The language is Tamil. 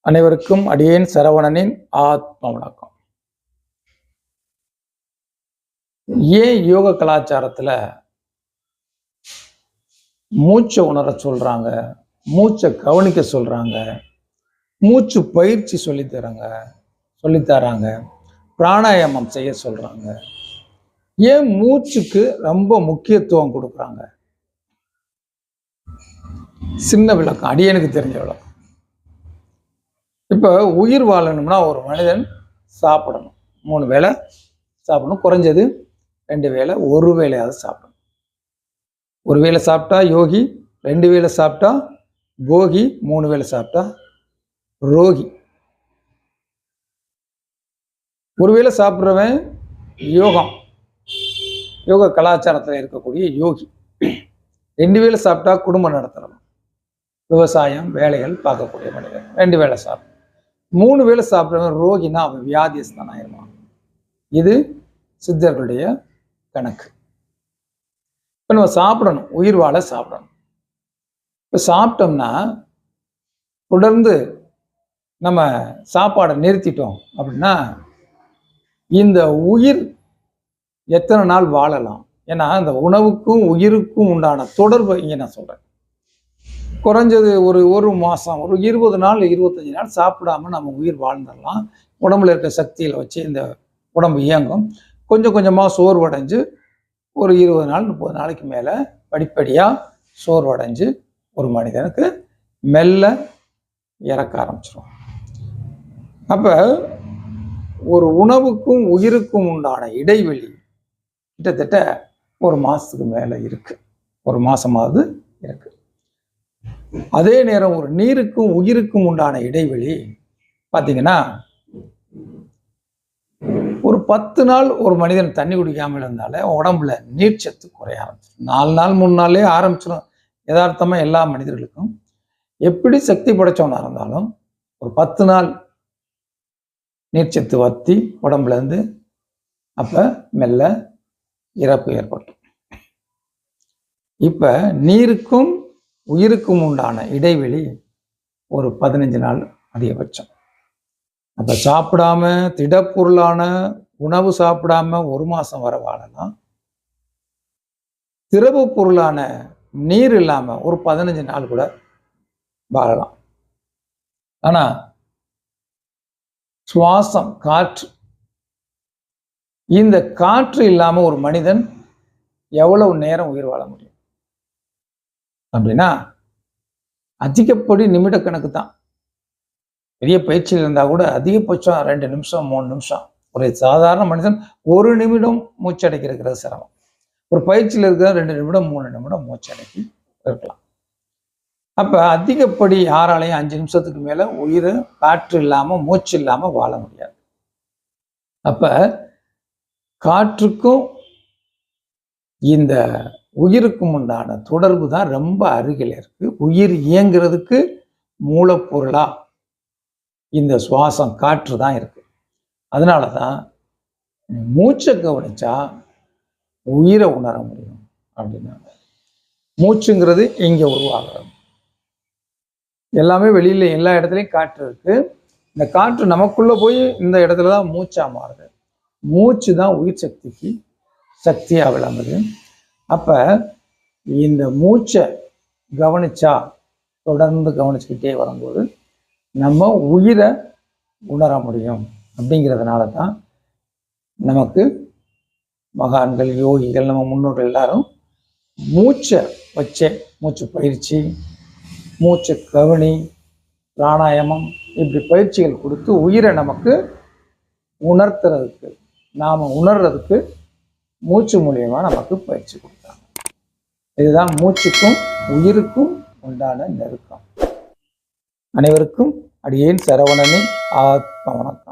அனைவருக்கும் அடியேன் சரவணனின் ஆத்ம வணக்கம். ஏன் யோக கலாச்சாரத்துல மூச்சை உணர சொல்றாங்க மூச்சை கவனிக்க சொல்றாங்க மூச்சு பயிற்சி சொல்லித்தராங்க சொல்லித்தராங்க சொல்லித் பிராணாயாமம் செய்ய சொல்றாங்க. ஏன் மூச்சுக்கு ரொம்ப முக்கியத்துவம் கொடுக்குறாங்க? சின்ன விளக்கம் அடியனுக்கு தெரிஞ்ச விளக்கம். இப்போ உயிர் வாழணும்னா ஒரு மனிதன் சாப்பிடணும். மூணு வேளை சாப்பிடணும். குறைஞ்சது ரெண்டு வேளை ஒரு வேளையாவது சாப்பிடணும். ஒரு வேளை சாப்பிட்டா யோகி ரெண்டு வேளை சாப்பிட்டா போகி மூணு வேளை சாப்பிட்டா ரோகி. ஒரு வேளை சாப்பிட்றவன் யோகம். யோக கலாச்சாரத்தில் இருக்கக்கூடிய யோகி. ரெண்டு வேளை சாப்பிட்டா குடும்பம் நடத்துறவன் விவசாயம் வேலைகள் பார்க்கக்கூடிய மனிதன் ரெண்டு வேளை சாப்பிடும் மூணு வேளை சாப்பிட்றவன் ரோகினா அவன் வியாதிஸ்தான் ஆயிடுவான் இது சித்தர்களுடைய கணக்கு. இப்போ நம்ம சாப்பிடணும். உயிர் வாழ சாப்பிடணும். இப்போ சாப்பிட்டோம்னா தொடர்ந்து நம்ம சாப்பாடை நிறுத்திட்டோம் அப்படின்னா இந்த உயிர் எத்தனை நாள் வாழலாம்? ஏன்னா இந்த உணவுக்கும் உயிருக்கும் உண்டான தொடர்பை இங்கே நான் சொல்கிறேன் குறைஞ்சது ஒரு ஒரு மாதம் ஒரு இருபது நாள் இருபத்தஞ்சி நாள் சாப்பிடாம நம்ம உயிர் வாழ்ந்துடலாம். உடம்புல இருக்க சக்தியில் வச்சு இந்த உடம்பு இயங்கும். கொஞ்சம் கொஞ்சமாக சோர்வடைஞ்சு ஒரு இருபது நாள் முப்பது நாளைக்கு மேலே படிப்படியாக சோர்வடைஞ்சு ஒரு மனிதனுக்கு மெல்ல இறக்க ஆரம்பிச்சிடும் அப்போ ஒரு உணவுக்கும் உயிருக்கும் உண்டான இடைவெளி கிட்டத்தட்ட ஒரு மாதத்துக்கு மேலே இருக்கு. ஒரு மாசமாவது இருக்கு. அதே நேரம் ஒரு நீருக்கும் உயிருக்கும் உண்டான இடைவெளி பார்த்தீங்கன்னா ஒரு பத்து நாள் ஒரு மனிதன் தண்ணி குடிக்காமல் இருந்தாலே உடம்புல நீர்ச்சத்து குறைய ஆரம்பிச்சிடும் நாலு நாள் மூணு நாள்லேயே ஆரம்பிச்சிடும் யதார்த்தமாக எல்லா மனிதர்களுக்கும். எப்படி சக்தி படைச்சவனாக இருந்தாலும் ஒரு பத்து நாள் நீர்ச்சத்து வத்தி உடம்புல இருந்து அப்ப மெல்ல இறப்பு ஏற்படும் இப்ப நீருக்கும் உயிருக்கும் உண்டான இடைவெளி ஒரு பதினஞ்சு நாள் அதிகபட்சம். அப்ப சாப்பிடாம திடப்பொருளான உணவு சாப்பிடாம ஒரு மாசம் வர வாழலாம் திரவ பொருளான நீர் இல்லாம ஒரு பதினஞ்சு நாள் கூட வாழலாம். ஆனா சுவாசம் காற்று இந்த காற்று இல்லாம ஒரு மனிதன் எவ்வளவு நேரம் உயிர் வாழ முடியும்? அப்படின்னா அதிகப்படி நிமிட கணக்கு தான். பெரிய பயிற்சியில் இருந்தால் கூட அதிகபட்சம் ரெண்டு நிமிஷம் மூணு நிமிஷம். ஒரு சாதாரண மனிதன் ஒரு நிமிடம் மூச்சடைக்கிறது சிரமம். ஒரு பயிற்சியில் இருக்கிற ரெண்டு நிமிடம் மூணு நிமிடம் மூச்சடைக்கி இருக்கலாம். அப்போ அதிகப்படி யாராலையும் அஞ்சு நிமிஷத்துக்கு மேலே உயிர் காற்று இல்லாமல் மூச்சு இல்லாமல் வாழ முடியாது. அப்போ காற்றுக்கும் இந்த உயிருக்கும் உண்டான தொடர்பு தான் ரொம்ப அருகில் இருக்கு. உயிர் இயங்குறதுக்கு மூலப்பொருளா இந்த சுவாசம் காற்று தான் இருக்கு. அதனால தான் மூச்சை கவனிச்சா உயிரை உணர முடியும் அப்படின்னாங்க மூச்சுங்கிறது இங்கே உருவாகிறது. எல்லாமே வெளியில் எல்லா இடத்துலையும் காற்று இருக்கு. இந்த காற்று நமக்குள்ளே போய் இந்த இடத்துல தான் மூச்சா மாறுது. மூச்சு தான் உயிர் சக்திக்கு சக்தியாக விளங்குது. அப்போ இந்த மூச்சை கவனிச்சா தொடர்ந்து கவனிச்சுக்கிட்டே வரும்போது நம்ம உயிரை உணர முடியும். அப்படிங்கிறதுனால தான் நமக்கு மகான்கள் யோகிகள் நம்ம முன்னோர்கள் எல்லாரும் மூச்சை வச்சே மூச்சு பயிற்சி மூச்சு கவனி பிராணாயாமம் இப்படி பயிற்சிகள் கொடுத்து உயிரை நமக்கு உணர்த்துறதுக்கு நாம் உணர்றதுக்கு மூச்சு மூலியமா நமக்கு பயிற்சி கொடுத்தாங்க. இதுதான் மூச்சுக்கும் உயிருக்கும் உண்டான நெருக்கம். அனைவருக்கும் அடியேன் சரவணனின் ஆத்ம வணக்கம்.